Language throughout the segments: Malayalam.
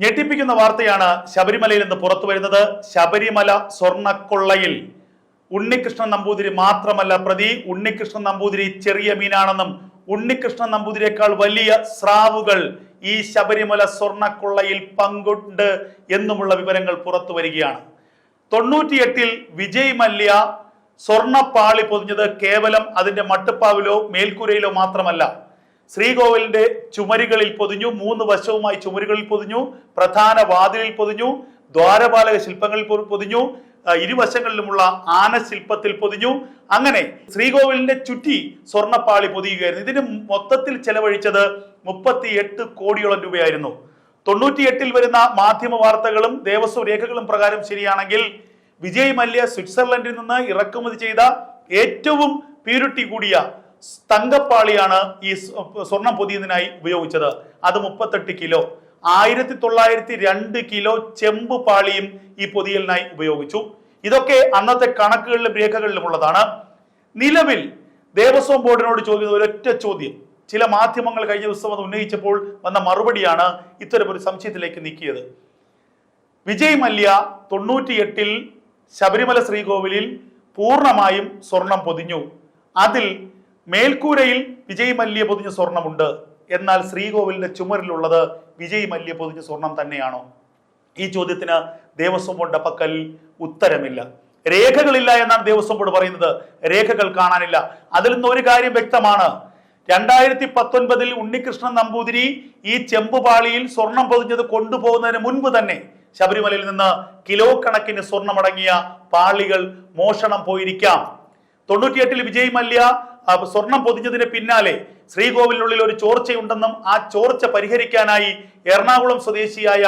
ഞെട്ടിപ്പിക്കുന്ന വാർത്തയാണ് ശബരിമലയിൽ നിന്ന് പുറത്തു വരുന്നത്. ശബരിമല സ്വർണക്കൊള്ളയിൽ ഉണ്ണികൃഷ്ണൻ നമ്പൂതിരി മാത്രമല്ല പ്രതി. ഉണ്ണികൃഷ്ണൻ നമ്പൂതിരി ചെറിയ മീനാണെന്നും ഉണ്ണികൃഷ്ണൻ നമ്പൂതിരിയേക്കാൾ വലിയ സ്രാവുകൾ ഈ ശബരിമല സ്വർണക്കൊള്ളയിൽ പങ്കുണ്ട് എന്നുമുള്ള വിവരങ്ങൾ പുറത്തു വരികയാണ്. തൊണ്ണൂറ്റിയെട്ടിൽ വിജയ് മല്യ സ്വർണപ്പാളി പൊതിഞ്ഞത് കേവലം അതിന്റെ മട്ടുപ്പാവിലോ മേൽക്കൂരയിലോ മാത്രമല്ല. ശ്രീകോവിലിന്റെ ചുമരുകളിൽ പൊതിഞ്ഞു മൂന്ന് വശവുമായി ചുമരുകളിൽ പൊതിഞ്ഞു പ്രധാന വാതിലിൽ പൊതിഞ്ഞു ദ്വാരപാലക ശില്പങ്ങളിൽ പൊതിഞ്ഞു ഇരുവശങ്ങളിലുമുള്ള ആന ശില്പത്തിൽ പൊതിഞ്ഞു. അങ്ങനെ ശ്രീകോവിലിന്റെ ചുറ്റി സ്വർണപ്പാളി പൊതിയുകയായിരുന്നു. ഇതിന് മൊത്തത്തിൽ ചെലവഴിച്ചത് മുപ്പത്തി എട്ട് കോടിയോളം രൂപയായിരുന്നു. തൊണ്ണൂറ്റിയെട്ടിൽ വരുന്ന മാധ്യമ വാർത്തകളും ദേവസ്വം രേഖകളും പ്രകാരം ശരിയാണെങ്കിൽ വിജയ് മല്യ സ്വിറ്റ്സർലൻഡിൽ നിന്ന് ഇറക്കുമതി ചെയ്ത ഏറ്റവും പ്യൂരിറ്റി കൂടിയ തങ്കപ്പാളിയാണ് ഈ സ്വ- സ്വർണം പൊതിയുന്നതിനായി ഉപയോഗിച്ചത്. അത് മുപ്പത്തെട്ട് കിലോ. ആയിരത്തി തൊള്ളായിരത്തി രണ്ട് കിലോ ചെമ്പ് പാളിയും ഈ പൊതിയലിനായി ഉപയോഗിച്ചു. ഇതൊക്കെ അന്നത്തെ കണക്കുകളിലും രേഖകളിലും ഉള്ളതാണ്. നിലവിൽ ദേവസ്വം ബോർഡിനോട് ചോദിക്കുന്ന ഒരൊറ്റ ചോദ്യം. ചില മാധ്യമങ്ങൾ കഴിഞ്ഞ ദിവസം അത് ഉന്നയിച്ചപ്പോൾ വന്ന മറുപടിയാണ് ഇത്തരം ഒരു സംശയത്തിലേക്ക് നീക്കിയത്. വിജയ് മല്യ തൊണ്ണൂറ്റിയെട്ടിൽ ശബരിമല ശ്രീകോവിലിൽ പൂർണമായും സ്വർണം പൊതിഞ്ഞു. അതിൽ മേൽക്കൂരയിൽ വിജയ് മല്യ പൊതിഞ്ഞ സ്വർണമുണ്ട്. എന്നാൽ ശ്രീകോവിലിന്റെ ചുമരിലുള്ളത് വിജയ് മല്യ പൊതിഞ്ഞ സ്വർണം തന്നെയാണോ? ഈ ചോദ്യത്തിന് ദേവസ്വം ബോർഡിന്റെ പക്കൽ ഉത്തരമില്ല. രേഖകളില്ല എന്നാണ് ദേവസ്വം ബോർഡ് പറയുന്നത്. രേഖകൾ കാണാനില്ല. അതിൽ നിന്ന് ഒരു കാര്യം വ്യക്തമാണ്. രണ്ടായിരത്തി പത്തൊൻപതിൽ ഉണ്ണികൃഷ്ണൻ നമ്പൂതിരി ഈ ചെമ്പുപാളിയിൽ സ്വർണം പൊതിഞ്ഞത് കൊണ്ടുപോകുന്നതിന് മുൻപ് തന്നെ ശബരിമലയിൽ നിന്ന് കിലോ കണക്കിന് സ്വർണമടങ്ങിയ പാളികൾ മോഷണം പോയിരിക്കാം. തൊണ്ണൂറ്റിയെട്ടിൽ വിജയ് മല്യ സ്വർണം പൊതിഞ്ഞതിന് പിന്നാലെ ശ്രീകോവിലിനുള്ളിൽ ഒരു ചോർച്ചയുണ്ടെന്നും ആ ചോർച്ച പരിഹരിക്കാനായി എറണാകുളം സ്വദേശിയായ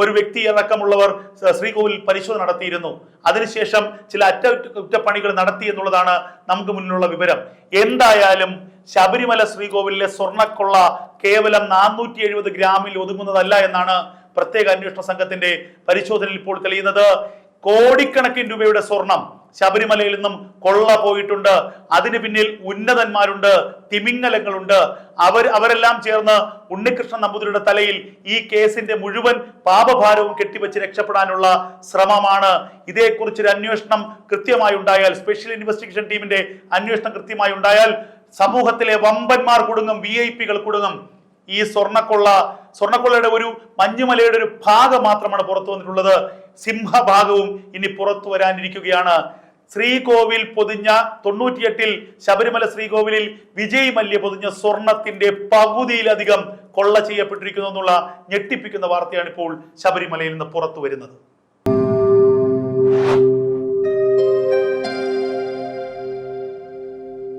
ഒരു വ്യക്തി അടക്കമുള്ളവർ ശ്രീകോവിൽ പരിശോധന നടത്തിയിരുന്നു. അതിനുശേഷം ചില അറ്റകുറ്റപ്പണികൾ നടത്തി എന്നുള്ളതാണ് നമുക്ക് മുന്നിലുള്ള വിവരം. എന്തായാലും ശബരിമല ശ്രീകോവിലിലെ സ്വർണക്കൊള്ള കേവലം നാനൂറ്റി എഴുപത് ഗ്രാമിൽ ഒതുങ്ങുന്നതല്ല എന്നാണ് പ്രത്യേക അന്വേഷണ സംഘത്തിന്റെ പരിശോധനയിൽ ഇപ്പോൾ തെളിയുന്നത്. കോടിക്കണക്കിന് രൂപയുടെ സ്വർണം ശബരിമലയിൽ നിന്നും കൊള്ള പോയിട്ടുണ്ട്. അതിന് പിന്നിൽ ഉന്നതന്മാരുണ്ട് തിമിങ്ങലങ്ങളുണ്ട് അവർ അവരെല്ലാം ചേർന്ന് ഉണ്ണികൃഷ്ണൻ നമ്പൂതിരിയുടെ തലയിൽ ഈ കേസിന്റെ മുഴുവൻ പാപഭാരവും കെട്ടിവെച്ച് രക്ഷപ്പെടാനുള്ള ശ്രമമാണ്. ഇതേക്കുറിച്ചൊരു അന്വേഷണം കൃത്യമായി ഉണ്ടായാൽ സ്പെഷ്യൽ ഇൻവെസ്റ്റിഗേഷൻ ടീമിന്റെ അന്വേഷണം കൃത്യമായി ഉണ്ടായാൽ സമൂഹത്തിലെ വമ്പന്മാർ കുടുങ്ങും വി ഐ പികൾ കുടുങ്ങും. ഈ സ്വർണക്കൊള്ള സ്വർണക്കൊള്ളയുടെ ഒരു മഞ്ഞുമലയുടെ ഒരു ഭാഗം മാത്രമാണ് പുറത്തു വന്നിട്ടുള്ളത്. സിംഹഭാഗവും ഇനി പുറത്തു വരാനിരിക്കുകയാണ്. ശ്രീകോവിൽ പൊതിഞ്ഞ തൊണ്ണൂറ്റിയെട്ടിൽ ശബരിമല ശ്രീകോവിലിൽ വിജയ് മല്യ പൊതിഞ്ഞ സ്വർണത്തിന്റെ പകുതിയിലധികം കൊള്ള ചെയ്യപ്പെട്ടിരിക്കുന്നു എന്നുള്ള ഞെട്ടിപ്പിക്കുന്ന വാർത്തയാണ് ഇപ്പോൾ ശബരിമലയിൽ നിന്ന് പുറത്തു വരുന്നത്.